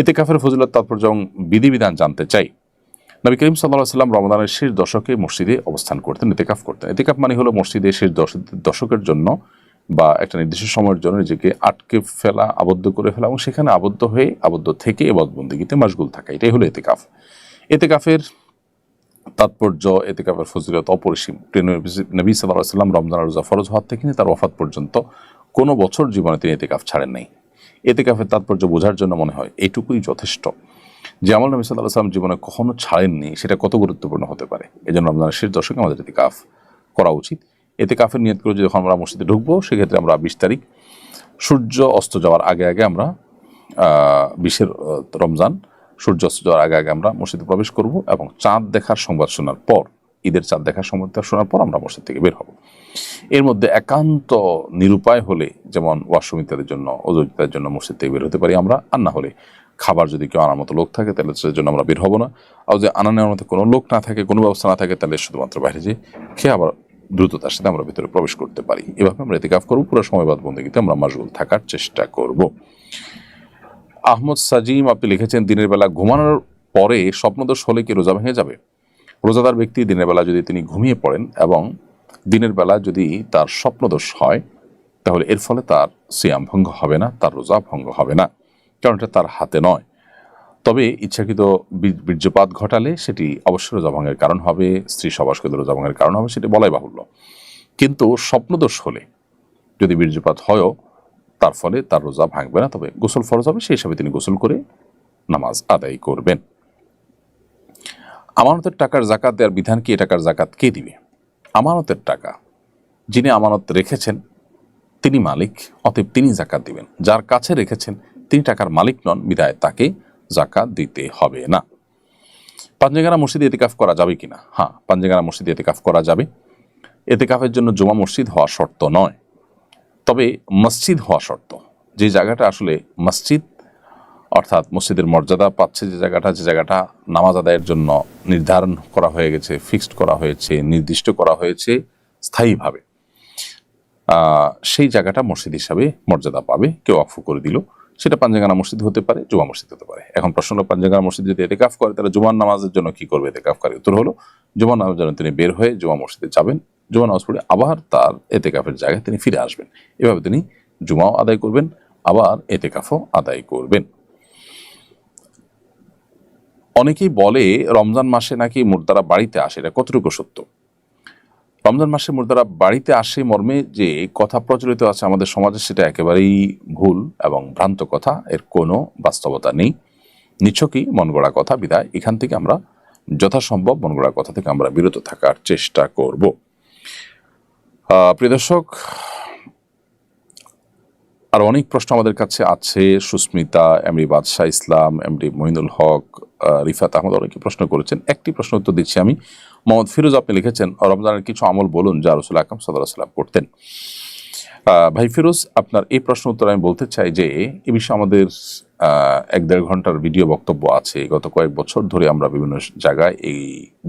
এতে কাফের ফজিলত তাৎপর্য এবং বিধিবিধান জানতে চাই। নবী করিম সাল্লাহ সাল্লাম রমদানের শেষ দশকে মসজিদে অবস্থান করতেন এতেকাফ করতেন। এতেকাফ মানে হলো মসজিদে শেষ দশ দশকের জন্য বা একটা নির্দিষ্ট সময়ের জন্য নিজেকে আটকে ফেলা, আবদ্ধ করে ফেলা এবং সেখানে আবদ্ধ হয়ে আবদ্ধ থেকে এবাদবন্দিগিতে মশগুল থাকা, এটাই হলো এতেকাফ এতেকাফের তাৎপর্য এতেকাফের ফজিলত অপরিসীম। নবী- সাল্লাহ সাল্লাম রমজান রোজা ফরজ হওয়ার থেকে তার ওফাত পর্যন্ত কোনো বছর জীবনে তিনি এতেকাফ ছাড়েন নাই। এতেকাফের তাৎপর্য বোঝার জন্য মনে হয় এটুকুই যথেষ্ট যে আমল নবী সাল্লাহ সাল্লাম জীবনে কখনো ছাড়েননি, সেটা কত গুরুত্বপূর্ণ হতে পারে? এই জন্য রমজানের শেষ দশকে আমাদের এতে কাফ করা উচিত। এতে কাফের নিয়ত করে যখন আমরা মসজিদে ঢুকবো, সেক্ষেত্রে আমরা বিশ তারিখ, সূর্য অস্ত যাওয়ার আগে আগে আমরা বিশের রমজান, সূর্য অস্ত যাওয়ার আগে আগে আমরা মসজিদে প্রবেশ করব এবং চাঁদ দেখার সংবাদ শোনার পর ঈদের চাঁদ দেখার সংবাদ শোনার পর আমরা মসজিদ থেকে বের হব। এর মধ্যে একান্ত নিরুপায় হলে, যেমন ওয়াশরুম ইত্যাদির জন্য ইত্যাদির জন্য মসজিদ থেকে বের হতে পারি আমরা, আর না হলে খাবার যদি কেউ আনার মতো লোক থাকে, তাহলে সেটার জন্য আমরা বের হব না। আর যদি আনা নেওয়ার মতো কোনো লোক না থাকে, কোনো ব্যবস্থা না থাকে, তাহলে শুধুমাত্র বাইরে যে খেয়ে আবার দ্রুততার সাথে আমরা ভিতরে প্রবেশ করতে পারি। এভাবে আমরা এতেকাফ করব, পুরো সময়বাদ বন্দীতে আমরা মশগুল থাকার চেষ্টা করব। আহমদ সাজিম, আপনি লিখেছেন, দিনের বেলা ঘুমানোর পরে স্বপ্নদোষ হলে কি রোজা ভেঙে যাবে? রোজাদার ব্যক্তি দিনের বেলা যদি তিনি ঘুমিয়ে পড়েন এবং দিনের বেলা যদি তার স্বপ্নদোষ হয়, তাহলে এর ফলে তার সিয়াম ভঙ্গ হবে না, তার রোজা ভঙ্গ হবে না, কারণ এটা তার হাতে নয়। তবে ইচ্ছাকৃত বীর- বীর্যপাত ঘটালে সেটি অবশ্যই রোজা ভঙ্গের কারণ হবে, স্ত্রী সবাসকৃত রোজা ভঙ্গের কারণ হবে, সেটি বলাই বাহুল্য। কিন্তু স্বপ্নদোষ হলে যদি বীর্যপাত হয়ও, তার ফলে তার রোজা ভাঙবে না, তবে গোসল ফরজ হবে, সেই হিসাবে তিনি গোসল করে নামাজ আদায় করবেন। আমানতের টাকার জাকাত দেওয়ার বিধান কি? এ টাকার জাকাত কে দিবে? আমানতের টাকা যিনি আমানত রেখেছেন, তিনি মালিক, অতএব তিনি জাকাত দিবেন। যার কাছে রেখেছেন, তিনি টাকার মালিক নন বিদায় তাকে জাকাত দিতে হবে না। পাঞ্জেগানা মসজিদে এতেকাফ করা যাবে কিনা? হ্যাঁ পাঞ্জেগানা মসজিদে এতেকাফ করা যাবে। এতেকাফের জন্য জমা মসজিদ হওয়া শর্ত নয়। তবে মসজিদ হওয়া শর্ত। যে জায়গাটা আসলে মসজিদ অর্থাৎ মসজিদের মর্যাদা পাচ্ছে যে জায়গাটা যে জায়গাটা নামাজ আদায়ের জন্য নির্ধারণ করা হয়ে গেছে ফিক্সড করা হয়েছে, নির্দিষ্ট করা হয়েছে স্থায়ীভাবে। সেই জায়গাটা মসজিদ হিসাবে মর্যাদা পাবে, কেউ অফ করে দিল। সেটা পাঞ্জাগানা মসজিদ হতে পারে, জুমা মসজিদ হতে পারে। এখন প্রশ্ন হলো পাঞ্জাগানা মসজিদ যদি এতেকাফ করে, তাহলে জুমার নামাজের জন্য কি করবে এতেকাফকারী উত্তর হলো, জুমার নামাজের জন্য তিনি বের হয়ে জুমা মসজিদে যাবেন। জুমা নামাজ পড়ে আবার তার এতেকাফের জায়গায় তিনি ফিরে আসবেন। এভাবে তিনি জুমাও আদায় করবেন, আবার এতেকাফও আদায় করবেন। অনেকেই বলে রমজান মাসে নাকি মুর্দারা বাড়িতে আসে, এটা কতটুকু সত্য? রমজান মাসে মুর্দারা বাড়িতে আসে মর্মে যে কথা প্রচলিত আছে আমাদের সমাজে, সেটা একেবারেই ভুল এবং ভ্রান্ত কথা, এর কোনো বাস্তবতা নেই। নিছকই মন গড়া কথা, বিদায়। এখান থেকে আমরা যথাসম্ভব মন গড়া কথা থেকে আমরা বিরত থাকার চেষ্টা করব। প্রিয় দর্শক আর অনেক প্রশ্ন আমাদের কাছে আছে। সুস্মিতা এমডি বাদশাহ ইসলাম এমডি মহিনুল হক রিফাত আহমদ অনেকে প্রশ্ন করেছেন। একটি প্রশ্ন উত্তর দিচ্ছি আমি। মোহাম্মদ ফিরোজ, আপনি লিখেছেন, রমজানের কিছু আমল বলুন যা রসুল আকরম সাল্লাম করতেন ভাই ফিরোজ, আপনার এই প্রশ্ন উত্তর আমি বলতে চাই যে, এ বিষয়ে আমাদের এক দেড় ঘণ্টার ভিডিও বক্তব্য আছে। গত কয়েক বছর ধরে আমরা বিভিন্ন জায়গায় এই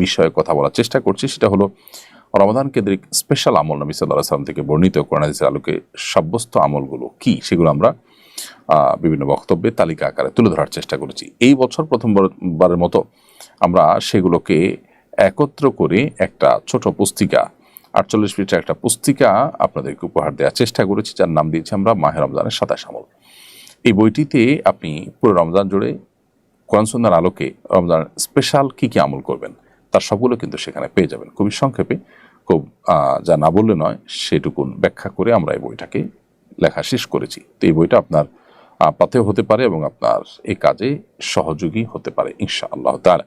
বিষয়ে কথা বলার চেষ্টা করছি। সেটা হলো রমাদান কেন্দ্রিক স্পেশাল আমল নবী সাল্লাহ সাল্লাম থেকে বর্ণিত কোরআনাদিসের আলোকে সাব্যস্ত আমলগুলো কি? সেগুলো আমরা বিভিন্ন বক্তব্যে তালিকা আকারে তুলে ধরার চেষ্টা করেছি। এই বছর প্রথমবারের মতো আমরা সেগুলোকে একত্র করে একটা ছোট পুস্তিকা, আটচল্লিশ পৃষ্ঠার একটা পুস্তিকা আপনাদেরকে উপহার দেওয়ার চেষ্টা করেছি, যার নাম দিয়েছি আমরা মাহে রমজানের সাতাশ আমল। এই বইটিতে আপনি পুরো রমজান জুড়ে কোরআন সুন্নার আলোকে রমজান স্পেশাল কি কি আমল করবেন? তার সবগুলো কিন্তু সেখানে পেয়ে যাবেন। খুবই সংক্ষেপে, খুব যা না বললে নয়, সেটুকুন ব্যাখ্যা করে আমরা এই বইটাকে লেখা শেষ করেছি। তো এই বইটা আপনার পাথেও হতে পারে এবং আপনার এই কাজে সহযোগী হতে পারে ইনশা আল্লাহ তাআলা।